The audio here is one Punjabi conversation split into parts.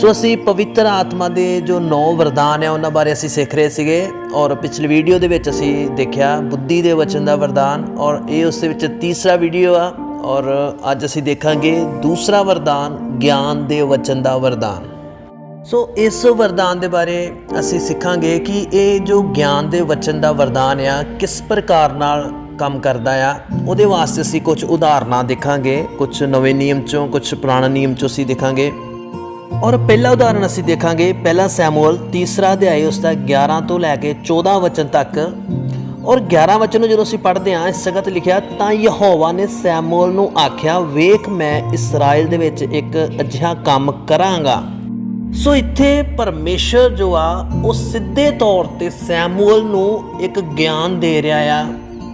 ਸੋ ਅਸੀਂ ਪਵਿੱਤਰ ਆਤਮਾ ਦੇ ਜੋ ਨੌ ਵਰਦਾਨ ਆ, ਉਹਨਾਂ ਬਾਰੇ ਅਸੀਂ ਸਿੱਖ ਰਹੇ ਸੀਗੇ ਔਰ ਪਿਛਲੀ ਵੀਡੀਓ ਦੇ ਵਿੱਚ ਅਸੀਂ ਦੇਖਿਆ ਬੁੱਧੀ ਦੇ ਵਚਨ ਦਾ ਵਰਦਾਨ ਔਰ ਇਹ ਉਸ ਦੇ ਵਿੱਚ ਤੀਸਰਾ ਵੀਡੀਓ ਆ ਔਰ ਅੱਜ ਅਸੀਂ ਦੇਖਾਂਗੇ ਦੂਸਰਾ ਵਰਦਾਨ, ਗਿਆਨ ਦੇ ਵਚਨ ਦਾ ਵਰਦਾਨ। ਸੋ ਇਸ ਵਰਦਾਨ ਦੇ ਬਾਰੇ ਅਸੀਂ ਸਿੱਖਾਂਗੇ ਕਿ ਇਹ ਜੋ ਗਿਆਨ ਦੇ ਵਚਨ ਦਾ ਵਰਦਾਨ ਆ, ਕਿਸ ਪ੍ਰਕਾਰ ਨਾਲ ਕੰਮ ਕਰਦਾ ਆ, ਉਹਦੇ ਵਾਸਤੇ ਅਸੀਂ ਕੁਝ ਉਦਾਹਰਨਾਂ ਦੇਖਾਂਗੇ, ਕੁਝ ਨਵੇਂ ਨਿਯਮ ਚੋਂ, ਕੁਝ ਪੁਰਾਣੇ ਨਿਯਮ ਚੋਂ ਅਸੀਂ ਦੇਖਾਂਗੇ। ਔਰ ਪਹਿਲਾ ਉਦਾਹਰਣ ਅਸੀਂ ਦੇਖਾਂਗੇ, ਪਹਿਲਾ ਸੈਮੂਅਲ, ਤੀਸਰਾ ਅਧਿਆਇ, ਉਸ ਦਾ 11 ਤੋਂ ਲੈ ਕੇ 14 ਵਚਨ ਤੱਕ। ਔਰ 11 ਵਚਨ ਨੂੰ ਜਦੋਂ ਅਸੀਂ ਪੜ੍ਹਦੇ ਹਾਂ, ਇਸ ਜਗ੍ਹਾ ਲਿਖਿਆ, ਤਾਂ ਯਹੋਵਾ ਨੇ ਸੈਮੂਅਲ ਨੂੰ ਆਖਿਆ, ਵੇਖ, ਮੈਂ ਇਸਰਾਇਲ ਦੇ ਵਿੱਚ ਇੱਕ ਅਜਿਹਾ ਕੰਮ ਕਰਾਂਗਾ। ਸੋ ਇੱਥੇ ਪਰਮੇਸ਼ਰ ਜੋ ਆ, ਉਹ ਸਿੱਧੇ ਤੌਰ ਤੇ ਸੈਮੂਅਲ ਨੂੰ ਇੱਕ ਗਿਆਨ ਦੇ ਰਿਹਾ ਆ,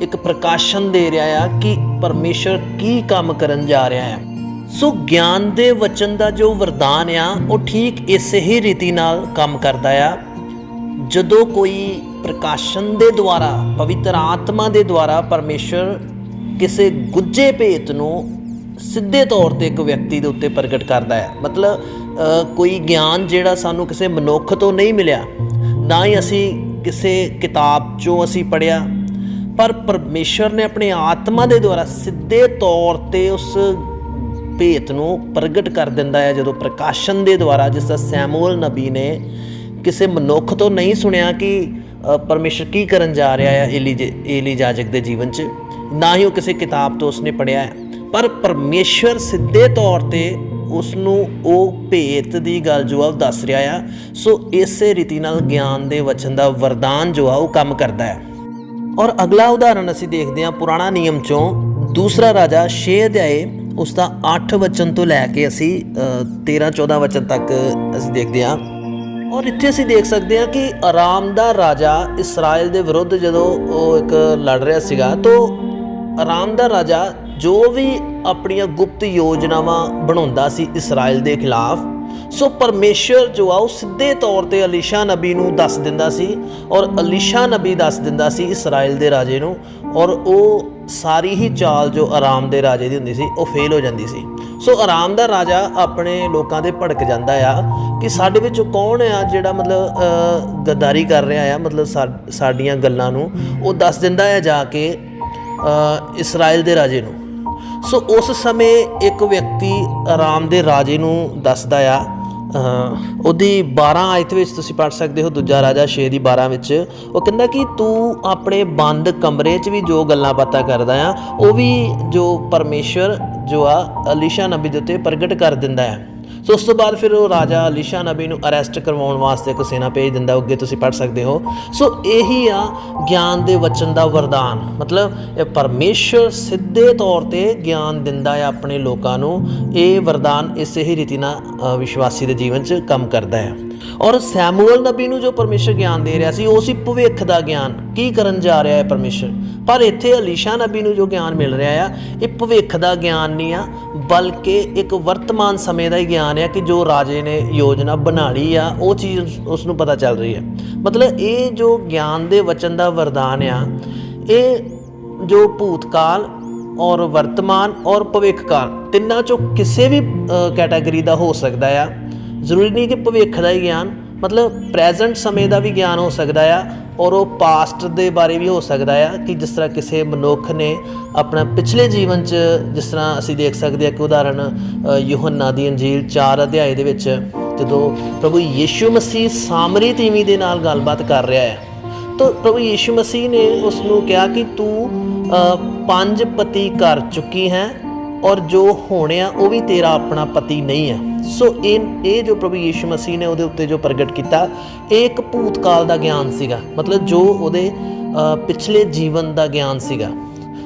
ਇੱਕ ਪ੍ਰਕਾਸ਼ਨ ਦੇ ਰਿਹਾ ਆ ਕਿ ਪਰਮੇਸ਼ਰ ਕੀ ਕੰਮ ਕਰਨ ਜਾ ਰਿਹਾ ਹੈ ਸੋ ਗਿਆਨ ਦੇ ਵਚਨ ਦਾ ਜੋ ਵਰਦਾਨ ਆ, ਉਹ ਠੀਕ ਇਸੇ ਹੀ ਰੀਤੀ ਨਾਲ ਕੰਮ ਕਰਦਾ ਆ। ਜਦੋਂ ਕੋਈ ਪ੍ਰਕਾਸ਼ਨ ਦੇ ਦੁਆਰਾ, ਪਵਿੱਤਰ ਆਤਮਾ ਦੇ ਦੁਆਰਾ ਪਰਮੇਸ਼ਰ ਕਿਸੇ ਗੁੱਜੇ ਭੇਤ ਨੂੰ ਸਿੱਧੇ ਤੌਰ ਤੇ ਇੱਕ ਵਿਅਕਤੀ ਦੇ ਉੱਤੇ ਪ੍ਰਗਟ ਕਰਦਾ ਹੈ ਮਤਲਬ ਕੋਈ ਗਿਆਨ ਜਿਹੜਾ ਸਾਨੂੰ ਕਿਸੇ ਮਨੁੱਖ ਤੋਂ ਨਹੀਂ ਮਿਲਿਆ, ਨਾ ਹੀ ਅਸੀਂ ਕਿਸੇ ਕਿਤਾਬ ਚੋਂ ਅਸੀਂ ਪੜਿਆ ਪਰ ਪਰਮੇਸ਼ਰ ਨੇ ਆਪਣੇ ਆਤਮਾ ਦੇ ਦੁਆਰਾ ਸਿੱਧੇ ਤੌਰ ਤੇ ਉਸ ਭੇਤ ਨੂੰ ਪ੍ਰਗਟ ਕਰ ਦਿੰਦਾ ਹੈ ਜਦੋਂ ਪ੍ਰਕਾਸ਼ਨ ਦੇ ਦੁਆਰਾ ਜਿਸ ਦਾ ਸੈਮੂਅਲ ਨਬੀ ਨੇ ਕਿਸੇ ਮਨੁੱਖ ਤੋਂ ਨਹੀਂ ਸੁਣਿਆ ਕਿ ਅ, ਪਰਮੇਸ਼ਰ ਕੀ ਕਰਨ ਜਾ ਰਿਹਾ ਹੈ ਏਲੀ ਜ- ਜਾਜਕ ਦੇ ਜੀਵਨ 'ਚ ਨਾ ਹੀ ਉਹ ਕਿਸੇ ਕਿਤਾਬ ਤੋਂ ਉਸਨੇ ਪੜਿਆ ਹੈ। ਪਰ ਪਰਮੇਸ਼ਰ ਸਿੱਧੇ ਤੌਰ ਤੇ ਉਸ ਨੂੰ ਉਹ ਭੇਤ ਦੀ ਗੱਲ ਜੋ ਆ ਉਹ ਦੱਸ ਰਿਹਾ ਆ। ਸੋ ਇਸੇ ਰੀਤੀ ਨਾਲ ਗਿਆਨ ਦੇ ਵਚਨ ਦਾ ਵਰਦਾਨ ਜੋ ਆ ਉਹ ਕੰਮ ਕਰਦਾ ਹੈ। ਔਰ ਅਗਲਾ ਉਦਾਹਰਣ ਅਸੀਂ ਦੇਖਦੇ ਹਾਂ ਪੁਰਾਣਾ ਨਿਯਮ ਚੋਂ ਦੂਸਰਾ ਰਾਜਾ 6 ਅਧਿਆਏ ਉਸ ਦਾ 8 ਵਚਨ ਤੋਂ ਲੈ ਕੇ ਅਸੀਂ 13 14 ਵਚਨ ਤੱਕ ਅਸੀਂ ਦੇਖਦੇ ਹਾਂ। ਔਰ ਇੱਥੇ ਅਸੀਂ ਦੇਖ ਸਕਦੇ ਹਾਂ ਕਿ ਆਰਾਮ ਦਾ ਰਾਜਾ ਇਸਰਾਇਲ ਦੇ ਵਿਰੁੱਧ ਜਦੋਂ ਉਹ ਇੱਕ ਲੜ ਰਿਹਾ ਸੀਗਾ, ਤਾਂ ਆਰਾਮ ਦਾ ਰਾਜਾ ਜੋ ਵੀ ਆਪਣੀਆਂ ਗੁਪਤ ਯੋਜਨਾਵਾਂ ਬਣਾਉਂਦਾ ਸੀ ਇਸਰਾਇਲ ਦੇ ਖਿਲਾਫ ਸੋ ਪਰਮੇਸ਼ਰ ਜੋ ਆ ਉਹ ਸਿੱਧੇ ਤੌਰ ਤੇ ਅਲੀਸ਼ਾ ਨਬੀ ਨੂੰ ਦੱਸ ਦਿੰਦਾ ਸੀ ਔਰ ਅਲੀਸ਼ਾ ਨਬੀ ਦੱਸ ਦਿੰਦਾ ਸੀ ਇਸਰਾਇਲ ਦੇ ਰਾਜੇ ਨੂੰ ਔਰ ਉਹ ਸਾਰੀ ਹੀ ਚਾਲ ਜੋ ਆਰਾਮ ਦੇ ਰਾਜੇ ਦੀ ਹੁੰਦੀ ਸੀ ਉਹ ਫੇਲ ਹੋ ਜਾਂਦੀ ਸੀ। ਸੋ ਆਰਾਮ ਦਾ ਰਾਜਾ ਆਪਣੇ ਲੋਕਾਂ ਦੇ ਭੜਕ ਜਾਂਦਾ ਆ ਕਿ ਸਾਡੇ ਵਿੱਚੋਂ ਕੌਣ ਆ ਜਿਹੜਾ ਮਤਲਬ ਅ, ਗੱਦਾਰੀ ਕਰ ਰਿਹਾ ਆ ਮਤਲਬ ਸਾ- ਸਾਡੀਆਂ ਗੱਲਾਂ ਨੂੰ। ਉਹ ਦੱਸ ਦਿੰਦਾ ਆ ਜਾ ਕੇ ਅ, ਇਸਰਾਇਲ ਦੇ ਰਾਜੇ ਨੂੰ। ਸੋ ਉਸ ਸਮੇਂ ਇੱਕ ਵਿਅਕਤੀ ਆਰਾਮ ਦੇ ਰਾਜੇ ਨੂੰ ਦੱਸਦਾ ਆ ਉਹਦੀ 12 ਆਇਤ ਵਿੱਚ ਤੁਸੀਂ ਪੜ੍ਹ ਸਕਦੇ ਹੋ, ਦੂਜਾ ਰਾਜਾ 6 ਦੀ 12 ਵਿੱਚ। ਉਹ ਕਹਿੰਦਾ ਕਿ ਤੂੰ ਆਪਣੇ ਬੰਦ ਕਮਰੇ 'ਚ ਵੀ ਜੋ ਗੱਲਾਂ ਬਾਤਾਂ ਕਰਦਾ ਆ, ਉਹ ਵੀ ਜੋ ਪਰਮੇਸ਼ਰ ਜੋ ਆ ਅਲੀਸ਼ਾ ਨਬੀ ਦੇ ਉੱਤੇ ਪ੍ਰਗਟ ਕਰ ਦਿੰਦਾ ਹੈ ਸੋ ਉਸ ਤੋਂ ਬਾਅਦ ਫਿਰ ਉਹ ਰਾਜਾ ਅਲੀਸ਼ਾ ਨਬੀ ਨੂੰ ਅਰੈਸਟ ਕਰਵਾਉਣ ਵਾਸਤੇ ਇੱਕ ਸੈਨਾ ਭੇਜ ਦਿੰਦਾ, ਅੱਗੇ ਤੁਸੀਂ ਪੜ੍ਹ ਸਕਦੇ ਹੋ। ਸੋ ਇਹੀ ਆ ਗਿਆਨ ਦੇ ਵਚਨ ਦਾ ਵਰਦਾਨ। ਮਤਲਬ ਇਹ ਪਰਮੇਸ਼ਰ ਸਿੱਧੇ ਤੌਰ ਤੇ ਗਿਆਨ ਦਿੰਦਾ ਹੈ ਆਪਣੇ ਲੋਕਾਂ ਨੂੰ। ਇਹ ਵਰਦਾਨ ਇਸੇ ਹੀ ਰੀਤੀ ਨਾਲ ਵਿਸ਼ਵਾਸੀ ਦੇ ਜੀਵਨ 'ਚ ਕੰਮ ਕਰਦਾ ਹੈ। ਔਰ ਸੈਮੂਅਲ ਨਬੀ ਨੂੰ ਜੋ ਪਰਮੇਸ਼ਰ ਗਿਆਨ ਦੇ ਰਿਹਾ ਸੀ, ਉਹ ਸੀ ਭਵਿੱਖ ਦਾ ਗਿਆਨ। ਕੀ ਕਰਨ ਜਾ ਰਿਹਾ ਹੈ ਪਰਮੇਸ਼ਰ? ਪਰ ਇੱਥੇ ਅਲੀਸ਼ਾ ਨਬੀ ਨੂੰ ਜੋ ਗਿਆਨ ਮਿਲ ਰਿਹਾ ਆ, ਇਹ ਭਵਿੱਖ ਦਾ ਗਿਆਨ ਨਹੀਂ ਆ, ਬਲਕਿ ਇੱਕ ਵਰਤਮਾਨ ਸਮੇਂ ਦਾ ਹੀ ਗਿਆਨ ਆ ਕਿ ਜੋ ਰਾਜੇ ਨੇ ਯੋਜਨਾ ਬਣਾ ਲਈ ਆ, ਉਹ ਚੀਜ਼ ਉਸ ਨੂੰ ਪਤਾ ਚੱਲ ਰਹੀ ਹੈ। ਮਤਲਬ ਇਹ ਜੋ ਗਿਆਨ ਦੇ ਵਚਨ ਦਾ ਵਰਦਾਨ ਆ, ਇਹ ਜੋ ਭੂਤਕਾਲ ਔਰ ਵਰਤਮਾਨ ਔਰ ਭਵਿੱਖ ਕਾਲ ਤਿੰਨਾਂ ਚੋਂ ਕਿਸੇ ਵੀ ਕੈਟਾਗਰੀ ਦਾ ਹੋ ਸਕਦਾ ਆ। ਜ਼ਰੂਰੀ ਨਹੀਂ ਕਿ ਭਵਿੱਖ ਦਾ ਹੀ ਗਿਆਨ ਮਤਲਬ ਪ੍ਰੈਜ਼ੈਂਟ ਸਮੇਂ ਦਾ ਵੀ ਗਿਆਨ ਹੋ ਸਕਦਾ ਆ ਔਰ ਉਹ ਪਾਸਟ ਦੇ ਬਾਰੇ ਵੀ ਹੋ ਸਕਦਾ ਆ ਕਿ ਜਿਸ ਤਰ੍ਹਾਂ ਕਿਸੇ ਮਨੁੱਖ ਨੇ ਆਪਣਾ ਪਿਛਲੇ ਜੀਵਨ 'ਚ ਜਿਸ ਤਰ੍ਹਾਂ ਅਸੀਂ ਦੇਖ ਸਕਦੇ ਹਾਂ ਕਿ ਉਦਾਹਰਣ ਅ, ਯੂਹੰਨਾ ਦੀ ਅੰਜੀਲ 4 ਅਧਿਆਏ ਦੇ ਵਿੱਚ ਜਦੋਂ ਪ੍ਰਭੂ ਯੀਸ਼ੂ ਮਸੀਹ ਸਾਮਰੀ ਤੀਵੀ ਦੇ ਨਾਲ ਗੱਲਬਾਤ ਕਰ ਰਿਹਾ ਹੈ ਤਾਂ ਪ੍ਰਭੂ ਯੀਸ਼ੂ ਮਸੀਹ ਨੇ ਉਸ ਨੂੰ ਕਿਹਾ ਕਿ ਤੂੰ ਪੰਜ ਪਤੀ ਕਰ ਚੁੱਕੀ ਹੈ ਔਰ ਜੋ ਹੋਣਿਆ ਉਹ ਵੀ ਤੇਰਾ ਆਪਣਾ ਪਤੀ ਨਹੀਂ ਹੈ। ਸੋ ਇਹ ਇਹ ਜੋ ਪ੍ਰਭੂ ਯੀਸ਼ੂ ਮਸੀਹ ਨੇ ਉਹਦੇ ਉੱਤੇ ਜੋ ਪ੍ਰਗਟ ਕੀਤਾ, ਇਹ ਇੱਕ ਭੂਤਕਾਲ ਦਾ ਗਿਆਨ ਸੀਗਾ। ਮਤਲਬ ਜੋ ਉਹਦੇ ਪਿਛਲੇ ਜੀਵਨ ਦਾ ਗਿਆਨ ਸੀਗਾ।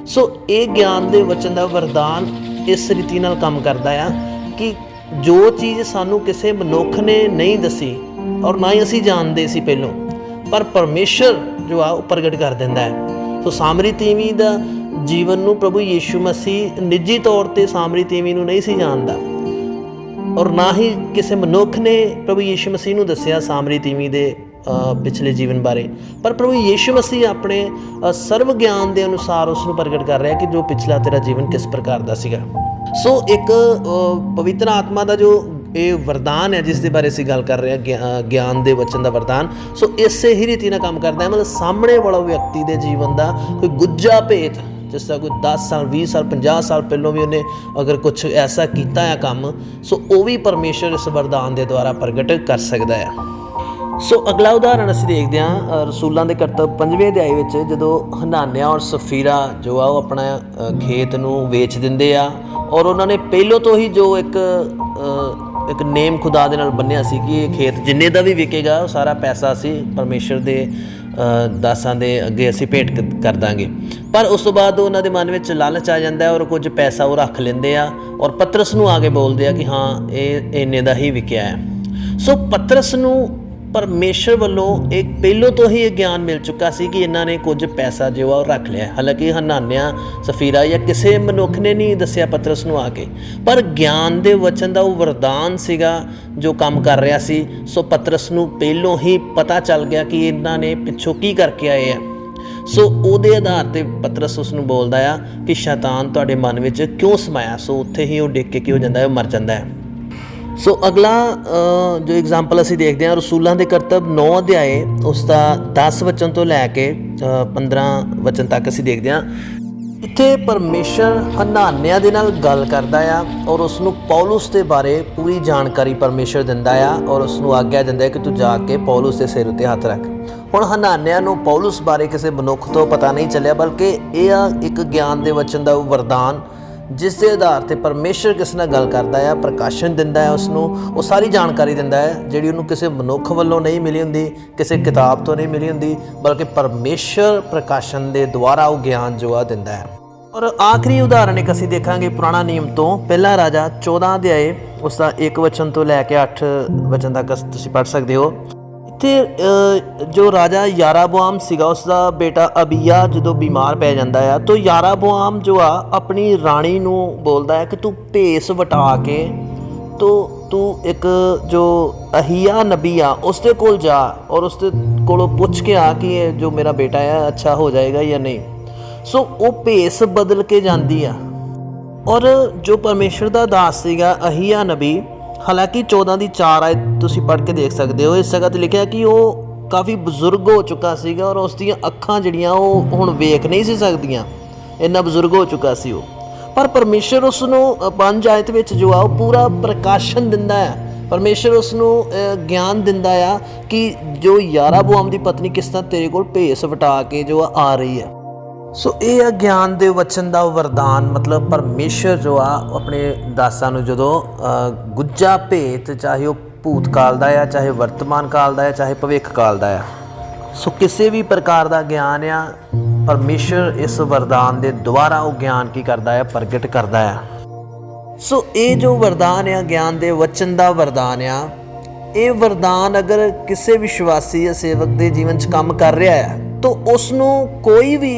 ਸੋ ਇਹ ਗਿਆਨ ਦੇ ਵਚਨ ਦਾ ਵਰਦਾਨ ਇਸ ਰੀਤੀ ਨਾਲ ਕੰਮ ਕਰਦਾ ਆ ਕਿ ਜੋ ਚੀਜ਼ ਸਾਨੂੰ ਕਿਸੇ ਮਨੁੱਖ ਨੇ ਨਹੀਂ ਦੱਸੀ ਔਰ ਨਾ ਹੀ ਅਸੀਂ ਜਾਣਦੇ ਸੀ ਪਹਿਲੋਂ, ਪਰ ਪਰਮੇਸ਼ਰ ਜੋ ਆ ਉਹ ਪ੍ਰਗਟ ਕਰ ਦਿੰਦਾ ਹੈ। ਸੋ ਸਾਮਰੀ ਤੀਵੀ ਦਾ ਜੀਵਨ ਨੂੰ ਪ੍ਰਭੂ ਯੀਸ਼ੂ ਮਸੀਹ ਨਿੱਜੀ ਤੌਰ ਤੇ ਸਾਮਰੀ ਤੀਵੀ ਨੂੰ ਨਹੀਂ ਸੀ ਜਾਣਦਾ। ਔਰ ਨਾ ਹੀ ਕਿਸੇ ਮਨੁੱਖ ਨੇ ਪ੍ਰਭੂ ਯੀਸ਼ੂ ਮਸੀਹ ਨੂੰ ਦੱਸਿਆ ਸਾਮਰੀ ਤੀਵੀ ਦੇ ਪਿਛਲੇ ਜੀਵਨ ਬਾਰੇ। ਪਰ ਪ੍ਰਭੂ ਯੀਸ਼ੂ ਮਸੀਹ ਆਪਣੇ ਸਰਵ ਗਿਆਨ ਦੇ ਅਨੁਸਾਰ ਉਸ ਨੂੰ ਪ੍ਰਗਟ ਕਰ ਰਿਹਾ ਕਿ ਜੋ ਪਿਛਲਾ ਤੇਰਾ ਜੀਵਨ ਕਿਸ ਪ੍ਰਕਾਰ ਦਾ ਸੀਗਾ। ਸੋ ਇੱਕ ਪਵਿੱਤਰ ਆਤਮਾ ਦਾ ਜੋ ਇਹ ਵਰਦਾਨ ਹੈ, ਜਿਸ ਦੇ ਬਾਰੇ ਅਸੀਂ ਗੱਲ ਕਰ ਰਹੇ ਹਾਂ, ਗਿਆ- ਗਿਆਨ ਦੇ ਵਚਨ ਦਾ ਵਰਦਾਨ, ਸੋ ਇਸੇ ਹੀ ਰੀਤੀ ਨਾਲ ਕੰਮ ਕਰਦਾ ਹੈ। ਮਤਲਬ ਸਾਹਮਣੇ ਵਾਲਾ ਵਿਅਕਤੀ ਦੇ ਜੀਵਨ ਦਾ ਕੋਈ ਗੁੱਜਾ ਭੇਤ ਜਿਸ ਤਰ੍ਹਾਂ ਕੋਈ 10 ਸਾਲ 20 ਸਾਲ 50 ਸਾਲ ਪਹਿਲਾਂ ਵੀ ਉਹਨੇ ਅਗਰ ਕੁਝ ਐਸਾ ਕੀਤਾ ਹੈ ਕੰਮ, ਸੋ ਉਹ ਵੀ ਪਰਮੇਸ਼ਰ ਇਸ ਵਰਦਾਨ ਦੇ ਦੁਆਰਾ ਪ੍ਰਗਟ ਕਰ ਸਕਦਾ ਹੈ ਸੋ ਅਗਲਾ ਉਦਾਹਰਣ ਅਸੀਂ ਦੇਖਦੇ ਹਾਂ ਰਸੂਲਾਂ ਦੇ ਕਰਤੱਵ ਪੰਜਵੇਂ ਅਧਿਆਏ ਵਿੱਚ, ਜਦੋਂ ਹਨਾਨਿਆ ਔਰ ਸਫੀਰਾ ਜੋ ਆ ਉਹ ਆਪਣਾ ਖੇਤ ਨੂੰ ਵੇਚ ਦਿੰਦੇ ਆ, ਔਰ ਉਹਨਾਂ ਨੇ ਪਹਿਲੋਂ ਤੋਂ ਹੀ ਜੋ ਇੱਕ ਇੱਕ ਨੇਮ ਖੁਦਾ ਦੇ ਨਾਲ ਬੰਨਿਆ ਸੀ ਕਿ ਇਹ ਖੇਤ ਜਿੰਨੇ ਦਾ ਵੀ ਵਿਕੇਗਾ, ਉਹ ਸਾਰਾ ਪੈਸਾ ਅਸੀਂ ਪਰਮੇਸ਼ਰ ਦੇ ਦਾਸਾਂ ਦੇ ਅੱਗੇ ਅਸੀਂ ਭੇਟ ਕਰ ਦਾਂਗੇ। ਪਰ ਉਸ ਤੋਂ ਬਾਅਦ ਉਹਨਾਂ ਦੇ ਮਨ ਵਿੱਚ ਲਾਲਚ ਆ ਜਾਂਦਾ ਹੈ ਔਰ ਕੁਝ ਪੈਸਾ ਉਹ ਰੱਖ ਲੈਂਦੇ ਆ ਔਰ ਪਤਰਸ ਨੂੰ ਆ ਕੇ ਬੋਲਦੇ ਆ ਕਿ ਹਾਂ, ਇਹ ਇੰਨੇ ਦਾ ਹੀ ਵਿਕਿਆ ਹੈ। ਸੋ ਪਤਰਸ ਨੂੰ ਪਰਮੇਸ਼ਰ ਵੱਲੋਂ ਇੱਕ ਪਹਿਲੋਂ ਤੋਂ ਹੀ ਇਹ ਗਿਆਨ ਮਿਲ ਚੁੱਕਾ ਸੀ ਕਿ ਇਹਨਾਂ ਨੇ ਕੁਝ ਪੈਸਾ ਜੋ ਆ ਉਹ ਰੱਖ ਲਿਆ। ਹਾਲਾਂਕਿ ਹਨਾਨਿਆ, ਸਫੀਰਾ ਜਾਂ ਕਿਸੇ ਮਨੁੱਖ ਨੇ ਨਹੀਂ ਦੱਸਿਆ ਪਤਰਸ ਨੂੰ ਆ ਕੇ। ਪਰ ਗਿਆਨ ਦੇ ਵਚਨ ਦਾ ਉਹ ਵਰਦਾਨ ਸੀਗਾ ਜੋ ਕੰਮ ਕਰ ਰਿਹਾ ਸੀ। ਸੋ ਪਤਰਸ ਨੂੰ ਪਹਿਲੋਂ ਹੀ ਪਤਾ ਚੱਲ ਗਿਆ ਕਿ ਇਹਨਾਂ ਨੇ ਪਿੱਛੋਂ ਕੀ ਕਰਕੇ ਆਏ ਆ। ਸੋ ਉਹਦੇ ਆਧਾਰ ਤੇ ਪਤਰਸ ਉਸ ਨੂੰ ਬੋਲਦਾ ਆ ਕਿ ਸ਼ੈਤਾਨ ਤੁਹਾਡੇ ਮਨ ਵਿੱਚ ਕਿਉਂ ਸਮਾਇਆ? ਸੋ ਉੱਥੇ ਹੀ ਉਹ ਡਿੱਗ ਕੇ ਕੀ ਹੋ ਜਾਂਦਾ ਹੈ? ਉਹ ਮਰ ਜਾਂਦਾ ਹੈ। ਸੋ ਅਗਲਾ ਜੋ ਐਗਜ਼ਾਮਪਲ ਅਸੀਂ ਦੇਖਦੇ ਹਾਂ ਰਸੂਲਾਂ ਦੇ ਕਰਤੱਵ 9 ਅਧਿਆਏ ਉਸ ਦਾ 10 ਵਚਨ ਤੋਂ ਲੈ ਕੇ ਅ, 15 ਵਚਨ ਤੱਕ ਅਸੀਂ ਦੇਖਦੇ ਹਾਂ ਇੱਥੇ ਪਰਮੇਸ਼ਰ ਹਨਾਨਿਆ ਦੇ ਨਾਲ ਗੱਲ ਕਰਦਾ ਆ ਔਰ ਉਸ ਨੂੰ ਪੌਲਸ ਦੇ ਬਾਰੇ ਪੂਰੀ ਜਾਣਕਾਰੀ ਪਰਮੇਸ਼ਰ ਦਿੰਦਾ ਆ ਔਰ ਉਸ ਨੂੰ ਆਗਿਆ ਦਿੰਦਾ ਕਿ ਤੂੰ ਜਾ ਕੇ ਪੌਲਸ ਦੇ ਸਿਰ ਉੱਤੇ ਹੱਥ ਰੱਖ ਹੁਣ ਹਨਾਨਿਆ ਨੂੰ ਪੌਲਸ ਬਾਰੇ ਕਿਸੇ ਮਨੁੱਖ ਤੋਂ ਪਤਾ ਨਹੀਂ ਚੱਲਿਆ ਬਲਕਿ ਇਹ ਆ ਇੱਕ ਗਿਆਨ ਦੇ ਵਚਨ ਦਾ ਉਹ ਵਰਦਾਨ ਜਿਸ ਦੇ ਆਧਾਰ ਤੇ ਪਰਮੇਸ਼ਰ ਕਿਸ ਨਾਲ ਗੱਲ ਕਰਦਾ ਹੈ, ਪ੍ਰਕਾਸ਼ਨ ਦਿੰਦਾ ਹੈ ਉਸ ਨੂੰ ਉਹ ਸਾਰੀ ਜਾਣਕਾਰੀ ਦਿੰਦਾ ਹੈ, ਜਿਹੜੀ ਉਹਨੂੰ ਕਿਸੇ ਮਨੁੱਖ ਵੱਲੋਂ ਨਹੀਂ ਮਿਲੀ ਹੁੰਦੀ, ਕਿਸੇ ਕਿਤਾਬ ਤੋਂ ਨਹੀਂ ਮਿਲੀ ਹੁੰਦੀ, ਬਲਕਿ ਪਰਮੇਸ਼ਰ ਪ੍ਰਕਾਸ਼ਨ ਦੇ ਦੁਆਰਾ ਉਹ ਗਿਆਨ ਜੋ ਆ ਦਿੰਦਾ ਹੈ। ਔਰ ਆਖਰੀ ਉਦਾਹਰਣ ਇੱਕ ਅਸੀਂ ਦੇਖਾਂਗੇ ਪੁਰਾਣਾ ਨਿਯਮ ਤੋਂ, ਪਹਿਲਾ ਰਾਜਾ 14 ਅਧਿਆਏ ਉਸ ਦਾ 1 ਵਚਨ ਤੋਂ ਲੈ ਕੇ 8 ਵਚਨ ਤੱਕ ਤੁਸੀਂ ਪੜ੍ਹ ਸਕਦੇ ਹੋ। ਇੱਥੇ ਜੋ ਰਾਜਾ ਯਾਰਾਬੁਆਮ ਸੀਗਾ ਉਸ ਦਾ ਬੇਟਾ ਅਬੀਆ ਜਦੋਂ ਬਿਮਾਰ ਪੈ ਜਾਂਦਾ ਆ, ਤਾਂ ਯਾਰਾਬੁਆਮ ਜੋ ਆ, ਆਪਣੀ ਰਾਣੀ ਨੂੰ ਬੋਲਦਾ ਹੈ ਕਿ ਤੂੰ ਭੇਸ ਵਟਾ ਕੇ, ਤੋ, ਤੂੰ ਇੱਕ ਜੋ ਅਹੀਆ ਨਬੀ ਆ, ਉਸਦੇ ਕੋਲ ਜਾ ਔਰ ਉਸਦੇ ਕੋਲੋਂ ਪੁੱਛ ਕੇ ਆ ਕਿ ਇਹ ਜੋ ਮੇਰਾ ਬੇਟਾ ਆ, ਅੱਛਾ ਹੋ ਜਾਏਗਾ ਜਾਂ ਨਹੀਂ। ਸੋ ਉਹ ਭੇਸ ਬਦਲ ਕੇ ਜਾਂਦੀ ਆ। ਔਰ ਜੋ ਪਰਮੇਸ਼ਰ ਦਾ ਦਾਸ ਸੀਗਾ ਅਹੀਆ ਨਬੀ ਹਾਲਾਂਕਿ 14 ਦੀ 4 ਆਇਤ ਤੁਸੀਂ ਪੜ੍ਹ ਕੇ ਦੇਖ ਸਕਦੇ ਹੋ, ਇਸ ਜਗ੍ਹਾ ਤੇ ਲਿਖਿਆ ਕਿ ਉਹ ਕਾਫੀ ਬਜ਼ੁਰਗ ਹੋ ਚੁੱਕਾ ਸੀਗਾ ਔਰ ਉਸ ਦੀਆਂ ਅੱਖਾਂ ਜਿਹੜੀਆਂ ਉਹ ਹੁਣ ਵੇਖ ਨਹੀਂ ਸੀ ਸਕਦੀਆਂ, ਇੰਨਾ ਬਜ਼ੁਰਗ ਹੋ ਚੁੱਕਾ ਸੀ ਉਹ। ਪਰ ਪਰਮੇਸ਼ਰ ਉਸ ਨੂੰ ਪੰਜ ਆਇਤ ਵਿੱਚ ਜੋ ਆ, ਉਹ ਪੂਰਾ ਪ੍ਰਕਾਸ਼ਨ ਦਿੰਦਾ ਹੈ ਪਰਮੇਸ਼ਰ ਉਸ ਨੂੰ ਗਿਆਨ ਦਿੰਦਾ ਆ ਕਿ ਜੋ ਯਾਰਾਬੁਆਮ ਦੀ ਪਤਨੀ ਕਿਸ ਤਰ੍ਹਾਂ ਤੇਰੇ ਕੋਲ ਭੇਸ ਵਟਾ ਕੇ ਜੋ ਆ ਆ ਰਹੀ ਹੈ। ਸੋ ਇਹ ਆ ਗਿਆਨ ਦੇ ਵਚਨ ਦਾ ਵਰਦਾਨ, ਮਤਲਬ ਪਰਮੇਸ਼ਰ ਜੋ ਆ ਆਪਣੇ ਦਾਸਾਂ ਨੂੰ ਜਦੋਂ ਗੁੱਜਾ ਭੇਤ, ਚਾਹੇ ਉਹ ਭੂਤ ਕਾਲ ਦਾ ਆ, ਚਾਹੇ ਵਰਤਮਾਨ ਕਾਲ ਦਾ ਆ, ਚਾਹੇ ਭਵਿੱਖ ਕਾਲ ਦਾ ਆ, ਸੋ ਕਿਸੇ ਵੀ ਪ੍ਰਕਾਰ ਦਾ ਗਿਆਨ ਆ, ਪਰਮੇਸ਼ਰ ਇਸ ਵਰਦਾਨ ਦੇ ਦੁਆਰਾ ਉਹ ਗਿਆਨ ਕੀ ਕਰਦਾ ਆ, ਪ੍ਰਗਟ ਕਰਦਾ ਆ। ਸੋ ਇਹ ਜੋ ਵਰਦਾਨ ਆ, ਗਿਆਨ ਦੇ ਵਚਨ ਦਾ ਵਰਦਾਨ ਆ, ਇਹ ਵਰਦਾਨ ਅਗਰ ਕਿਸੇ ਵਿਸ਼ਵਾਸੀ ਜਾਂ ਸੇਵਕ ਦੇ ਜੀਵਨ 'ਚ ਕੰਮ ਕਰ ਰਿਹਾ ਹੈ ਤਾਂ ਉਸ ਨੂੰ ਕੋਈ ਵੀ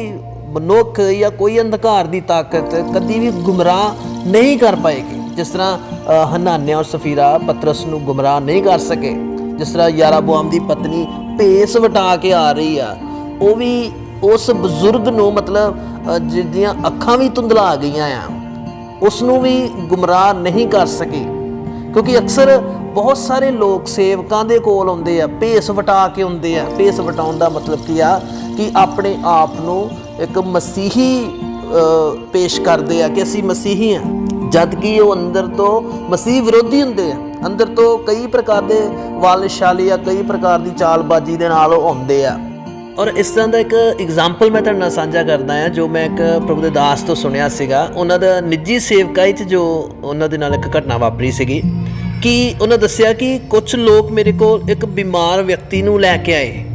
ਮਨੁੱਖ ਜਾਂ ਕੋਈ ਅੰਧਕਾਰ ਦੀ ਤਾਕਤ ਕਦੀ ਵੀ ਗੁੰਮਰਾਹ ਨਹੀਂ ਕਰ ਪਾਏਗੀ। ਜਿਸ ਤਰ੍ਹਾਂ ਹਨਾਨਿਆ ਔਰ ਸਫੀਰਾ ਪਤਰਸ ਨੂੰ ਗੁੰਮਰਾਹ ਨਹੀਂ ਕਰ ਸਕੇ। ਜਿਸ ਤਰ੍ਹਾਂ ਯਾਰਾਬੁਆਮ ਦੀ ਪਤਨੀ ਭੇਸ ਵਟਾ ਕੇ ਆ ਰਹੀ ਆ। ਉਹ ਵੀ ਉਸ ਬਜ਼ੁਰਗ ਨੂੰ ਮਤਲਬ ਜਿਹਦੀਆਂ ਅੱਖਾਂ ਵੀ ਧੁੰਦਲਾ ਗਈਆਂ ਆ, ਉਸ ਨੂੰ ਵੀ ਗੁੰਮਰਾਹ ਨਹੀਂ ਕਰ ਸਕੀ। ਕਿਉਂਕਿ ਅਕਸਰ ਬਹੁਤ ਸਾਰੇ ਲੋਕ ਸੇਵਕਾਂ ਦੇ ਕੋਲ ਆਉਂਦੇ ਆ, ਭੇਸ ਵਟਾ ਕੇ ਆਉਂਦੇ ਆ। ਭੇਸ ਵਟਾਉਣ ਦਾ ਮਤਲਬ ਕੀ ਆ ਕਿ ਆਪਣੇ ਆਪ ਨੂੰ ਇੱਕ ਮਸੀਹੀ ਪੇਸ਼ ਕਰਦੇ ਆ ਕਿ ਅਸੀਂ ਮਸੀਹੀ ਆ। ਜਦ ਕਿ ਉਹ ਅੰਦਰ ਤੋਂ ਮਸੀਹ ਵਿਰੋਧੀ ਹੁੰਦੇ ਆ। ਅੰਦਰ ਤੋਂ ਕਈ ਪ੍ਰਕਾਰ ਦੇ ਵਾਲਿਸ਼ਾਲੀ ਆ ਕਈ ਪ੍ਰਕਾਰ ਦੀ ਚਾਲਬਾਜ਼ੀ ਦੇ ਨਾਲ ਉਹ ਆਉਂਦੇ ਆ। ਔਰ ਇਸ ਤਰ੍ਹਾਂ ਦਾ ਇੱਕ ਐਗਜ਼ਾਮਪਲ ਮੈਂ ਤੁਹਾਡੇ ਨਾਲ ਸਾਂਝਾ ਕਰਦਾ ਹਾਂ ਜੋ ਮੈਂ ਇੱਕ ਪ੍ਰਭੂ ਦੇ ਦਾਸ ਤੋਂ ਸੁਣਿਆ ਸੀਗਾ। ਉਹਨਾਂ ਦਾ ਨਿੱਜੀ ਸੇਵਕਾਈ 'ਚ ਜੋ ਉਹਨਾਂ ਦੇ ਨਾਲ ਇੱਕ ਘਟਨਾ ਵਾਪਰੀ ਸੀਗੀ, ਕਿ ਉਹਨਾਂ ਦੱਸਿਆ ਕਿ ਕੁਝ ਲੋਕ ਮੇਰੇ ਕੋਲ ਇੱਕ ਬਿਮਾਰ ਵਿਅਕਤੀ ਨੂੰ ਲੈ ਕੇ ਆਏ।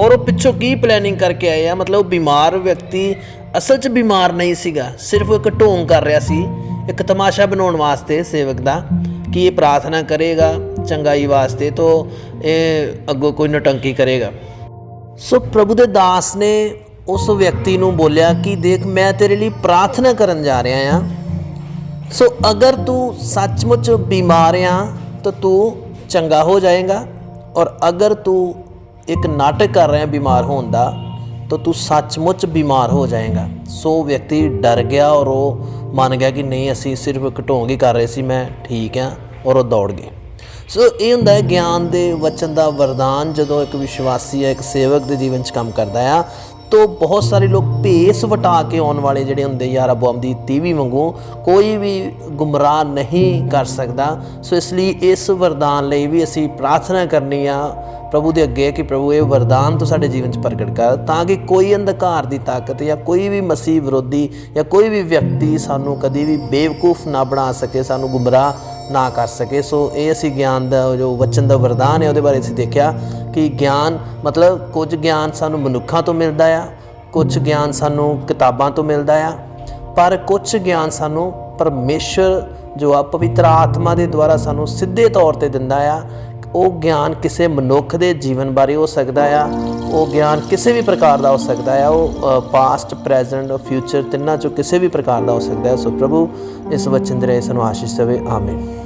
ਔਰ ਉਹ ਪਿੱਛੋਂ ਕੀ ਪਲੈਨਿੰਗ ਕਰਕੇ ਆਏ ਆ? ਮਤਲਬ ਬਿਮਾਰ ਵਿਅਕਤੀ ਅਸਲ 'ਚ ਬਿਮਾਰ ਨਹੀਂ ਸੀਗਾ, ਸਿਰਫ ਇੱਕ ਢੋਂਗ ਕਰ ਰਿਹਾ ਸੀ, ਇੱਕ ਤਮਾਸ਼ਾ ਬਣਾਉਣ ਵਾਸਤੇ ਸੇਵਕ ਦਾ, ਕਿ ਇਹ ਪ੍ਰਾਰਥਨਾ ਕਰੇਗਾ, ਚੰਗਾਈ ਵਾਸਤੇ, ਤੋਂ ਇਹ ਅੱਗੋਂ ਕੋਈ ਨਟੰਕੀ ਕਰੇਗਾ। ਸੋ ਪ੍ਰਭੂ ਦੇ ਦਾਸ ਨੇ ਉਸ ਵਿਅਕਤੀ ਨੂੰ ਬੋਲਿਆ ਕਿ ਦੇਖ, ਮੈਂ ਤੇਰੇ ਲਈ ਪ੍ਰਾਰਥਨਾ ਕਰਨ ਜਾ ਰਿਹਾ ਆ। ਸੋ ਅਗਰ ਤੂੰ ਸੱਚਮੁੱਚ ਬਿਮਾਰ ਆ, ਤਾਂ ਤੂੰ ਚੰਗਾ ਹੋ ਜਾਏਗਾ, ਔਰ ਅਗਰ ਤੂੰ ਇੱਕ ਨਾਟਕ ਕਰ ਰਿਹਾ ਬਿਮਾਰ ਹੋਣ ਦਾ, ਤਾਂ ਤੂੰ ਸੱਚਮੁੱਚ ਬਿਮਾਰ ਹੋ ਜਾਏਗਾ। ਸੋ ਵਿਅਕਤੀ ਡਰ ਗਿਆ ਔਰ ਉਹ ਮੰਨ ਗਿਆ ਕਿ ਨਹੀਂ, ਅਸੀਂ ਸਿਰਫ ਇੱਕ ਹੀ ਕਰ ਰਹੇ ਸੀ, ਮੈਂ ਠੀਕ ਆ ਔਰ ਉਹ ਦੌੜ ਗਏ। ਸੋ ਇਹ ਹੁੰਦਾ ਹੈ ਗਿਆਨ ਦੇ ਵਚਨ ਦਾ ਵਰਦਾਨ, ਜਦੋਂ ਇੱਕ ਵਿਸ਼ਵਾਸੀ ਹੈ ਇੱਕ ਸੇਵਕ ਦੇ ਜੀਵਨ 'ਚ ਕੰਮ ਕਰਦਾ ਆ, ਤੋ ਬਹੁਤ ਸਾਰੇ ਲੋਕ ਭੇਸ ਵਟਾ ਕੇ ਆਉਣ ਵਾਲੇ ਜਿਹੜੇ ਹੁੰਦੇ ਯਾਰ ਅਬੋਮ ਦੀ ਤੀਵੀ ਵਾਂਗੂ, ਕੋਈ ਵੀ ਗੁੰਮਰਾਹ ਨਹੀਂ ਕਰ ਸਕਦਾ। ਸੋ ਇਸ ਲਈ ਇਸ ਵਰਦਾਨ ਲਈ ਵੀ ਅਸੀਂ ਪ੍ਰਾਰਥਨਾ ਕਰਨੀ ਆ ਪ੍ਰਭੂ ਦੇ ਅੱਗੇ ਕਿ ਪ੍ਰਭੂ ਇਹ ਵਰਦਾਨ ਤੂੰ ਸਾਡੇ ਜੀਵਨ 'ਚ ਪ੍ਰਗਟ ਕਰ, ਤਾਂ ਕਿ ਕੋਈ ਅੰਧਕਾਰ ਦੀ ਤਾਕਤ ਜਾਂ ਕੋਈ ਵੀ ਮਸੀਹ ਵਿਰੋਧੀ ਜਾਂ ਕੋਈ ਵੀ ਵਿਅਕਤੀ ਸਾਨੂੰ ਕਦੀ ਵੀ ਬੇਵਕੂਫ ਨਾ ਬਣਾ ਸਕੇ, ਸਾਨੂੰ ਗੁੰਮਰਾਹ ਨਾ ਕਰ ਸਕੇ। ਸੋ ਇਹ ਅਸੀਂ ਗਿਆਨ ਦਾ ਜੋ ਵਚਨ ਦਾ ਵਰਦਾਨ ਹੈ, ਉਹਦੇ ਬਾਰੇ ਅਸੀਂ ਦੇਖਿਆ ਕਿ ਗਿਆਨ ਮਤਲਬ ਕੁਝ ਗਿਆਨ ਸਾਨੂੰ ਮਨੁੱਖਾਂ ਤੋਂ ਮਿਲਦਾ ਆ, ਕੁਝ ਗਿਆਨ ਸਾਨੂੰ ਕਿਤਾਬਾਂ ਤੋਂ ਮਿਲਦਾ ਆ, ਪਰ ਕੁਝ ਗਿਆਨ ਸਾਨੂੰ ਪਰਮੇਸ਼ਰ ਜੋ ਆ ਪਵਿੱਤਰ ਆਤਮਾ ਦੇ ਦੁਆਰਾ ਸਾਨੂੰ ਸਿੱਧੇ ਤੌਰ ਤੇ ਦਿੰਦਾ ਆ ਉਹ ਗਿਆਨ ਕਿਸੇ ਮਨੁੱਖ ਦੇ ਜੀਵਨ ਬਾਰੇ ਹੋ ਸਕਦਾ ਆ, ਉਹ ਗਿਆਨ ਕਿਸੇ ਵੀ ਪ੍ਰਕਾਰ ਦਾ ਹੋ ਸਕਦਾ ਆ, ਉਹ ਪਾਸਟ ਪ੍ਰੈਜ਼ੈਂਟ ਫਿਊਚਰ ਤਿੰਨਾਂ ਚੋਂ ਕਿਸੇ ਵੀ ਪ੍ਰਕਾਰ ਦਾ ਹੋ ਸਕਦਾ ਹੈ ਸੋ ਪ੍ਰਭੂ ਇਸ ਵਚਨ ਦੇ ਰਾਹੀਂ ਸਾਨੂੰ ਆਸ਼ੀਸ਼ ਦੇਵੇ। ਆਮੀਨ।